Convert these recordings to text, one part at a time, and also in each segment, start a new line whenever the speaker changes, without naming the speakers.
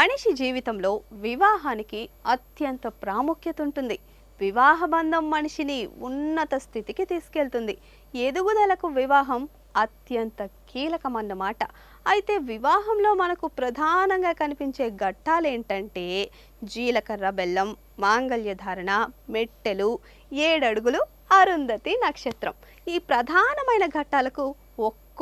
మనిషి జీవితంలో వివాహానికి అత్యంత ప్రాముఖ్యత ఉంటుంది. వివాహ బంధం మనిషిని ఉన్నత స్థితికి తీసుకెళ్తుంది. ఎదుగుదలకు వివాహం అత్యంత కీలకమన్నమాట. అయితే వివాహంలో మనకు ప్రధానంగా కనిపించే ఘట్టాలు ఏంటంటే జీలకర్ర బెల్లం మాంగళ్య ధారణ మెట్టెలు ఏడడుగులు అరుంధతి నక్షత్రం. ఈ ప్రధానమైన ఘట్టాలకు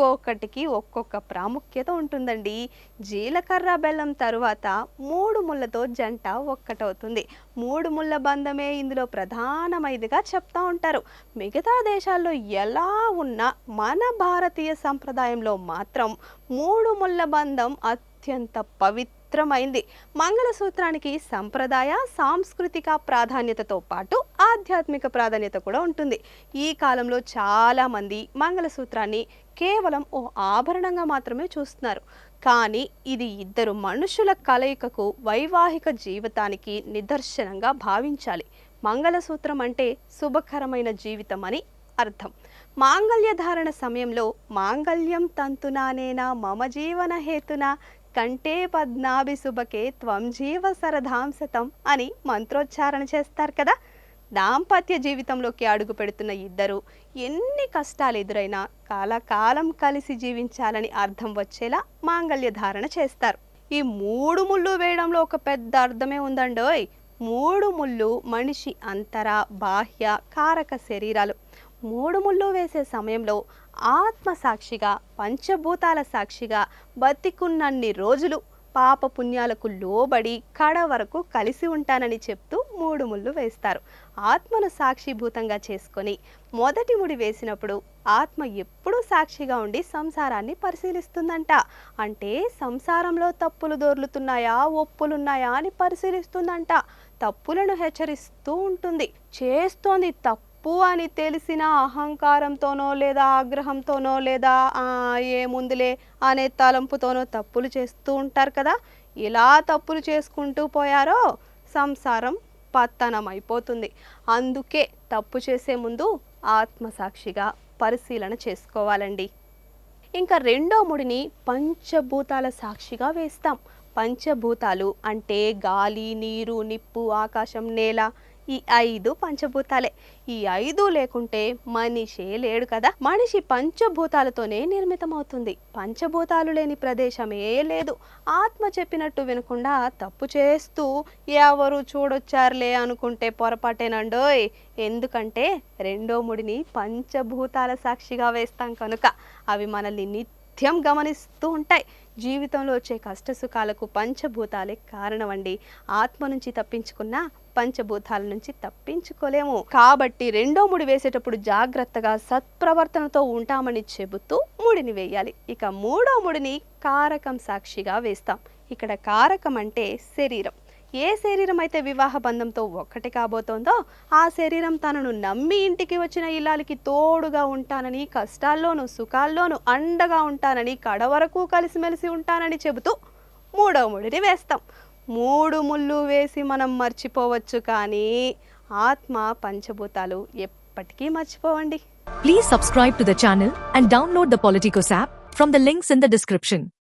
ఒక్కొక్కటికి ఒక్కొక్క ప్రాముఖ్యత ఉంటుందండి. జీలకర్ర బెల్లం తరువాత మూడు ముళ్ళతో జంట ఒక్కటవుతుంది. మూడు ముళ్ళ బంధమే ఇందులో ప్రధానమైనదిగా చెప్తా ఉంటారు. మిగతా దేశాల్లో ఎలా ఉన్నా మన భారతీయ సంప్రదాయంలో మాత్రం మూడు ముళ్ళ బంధం అత్యంత పవిత్రమైంది. మంగళసూత్రానికి సంప్రదాయ సాంస్కృతిక ప్రాధాన్యతతో పాటు ఆధ్యాత్మిక ప్రాధాన్యత కూడా ఉంటుంది. ఈ కాలంలో చాలామంది మంగళసూత్రాన్ని కేవలం ఓ ఆభరణంగా మాత్రమే చూస్తున్నారు. కానీ ఇది ఇద్దరు మనుషుల కలయికకు వైవాహిక జీవితానికి నిదర్శనంగా భావించాలి. మంగళసూత్రం అంటే శుభకరమైన జీవితం అని అర్థం. మాంగళ్య ధారణ సమయంలో మాంగళ్యం తంతునానేనా మమ జీవన హేతున కంటే పద్నాభి శుభకే త్వం జీవ సరధాంసతం అని మంత్రోచ్చారణ చేస్తారు కదా. దాంపత్య జీవితంలోకి అడుగు పెడుతున్న ఇద్దరు ఎన్ని కష్టాలు ఎదురైనా కాలకాలం కలిసి జీవించాలని అర్థం వచ్చేలా మాంగళ్య ధారణ చేస్తారు. ఈ మూడు ముళ్ళు వేయడంలో ఒక పెద్ద అర్థమే ఉందండోయ్. మూడు ముళ్ళు మనిషి అంతర బాహ్య కారక శరీరాలు. మూడు ముళ్ళు వేసే సమయంలో ఆత్మ సాక్షిగా పంచభూతాల సాక్షిగా బతికున్నన్ని రోజులు పాప పుణ్యాలకు లోబడి కడ వరకు కలిసి ఉంటానని చెప్తూ మూడు ముళ్ళు వేస్తారు. ఆత్మను సాక్షిభూతంగా చేసుకొని మొదటి ముడి వేసినప్పుడు ఆత్మ ఎప్పుడూ సాక్షిగా ఉండి సంసారాన్ని పరిశీలిస్తుందంట. అంటే సంసారంలో తప్పులు దొర్లుతున్నాయా ఒప్పులున్నాయా అని పరిశీలిస్తుందంట. తప్పులను హెచ్చరిస్తూ ఉంటుంది. చేస్తోంది తప్పు అని తెలిసిన అహంకారంతోనో లేదా ఆగ్రహంతోనో లేదా "ఆ, ఏముందిలే అనే తలంపుతోనో తప్పులు చేస్తూ ఉంటారు కదా. ఇలా తప్పులు చేసుకుంటూ పోయారో సంసారం పతనమైపోతుంది. అందుకే తప్పు చేసే ముందు ఆత్మసాక్షిగా పరిశీలన చేసుకోవాలండి. ఇంకా రెండో ముడిని పంచభూతాల సాక్షిగా వేస్తాం. పంచభూతాలు అంటే గాలి నీరు నిప్పు ఆకాశం నేల ఈ ఐదు పంచభూతాలే. ఈ ఐదు లేకుంటే మనిషే లేడు కదా. మనిషి పంచభూతాలతోనే నిర్మితమవుతుంది. పంచభూతాలు లేని ప్రదేశమే లేదు. ఆత్మ చెప్పినట్టు వినకుండా తప్పు చేస్తూ ఎవరు చూడొచ్చారులే అనుకుంటే పొరపాటేనండోయ్. ఎందుకంటే రెండో ముడిని పంచభూతాల సాక్షిగా వేస్తాం కనుక. అవి మనల్ని నిత్యం గమనిస్తూ ఉంటాయి. జీవితంలో వచ్చే కష్ట సుఖాలకు పంచభూతాలే కారణమండి. ఆత్మ నుంచి తప్పించుకున్నా పంచభూతాల నుంచి తప్పించుకోలేము. కాబట్టి రెండో ముడి వేసేటప్పుడు జాగ్రత్తగా సత్ప్రవర్తనతో ఉంటామని చెబుతూ ముడిని వేయాలి. ఇక మూడో ముడిని కారకం సాక్షిగా వేస్తాం. ఇక్కడ కారకం అంటే శరీరం. ఏ శరీరం అయితే వివాహ బంధంతో ఒక్కటి కాబోతోందో ఆ శరీరం తనను నమ్మి ఇంటికి వచ్చిన ఇల్లాలకి తోడుగా ఉంటానని కష్టాల్లోనూ సుఖాల్లోనూ అండగా ఉంటానని కడ వరకు కలిసిమెలిసి ఉంటానని చెబుతూ మూడవ ముడిని వేస్తాం. మూడు ముళ్ళు వేసి మనం మర్చిపోవచ్చు కానీ ఆత్మ పంచభూతాలు ఎప్పటికీ మర్చిపోవండి.
Please subscribe to the channel and download the Politikos app from the links in the description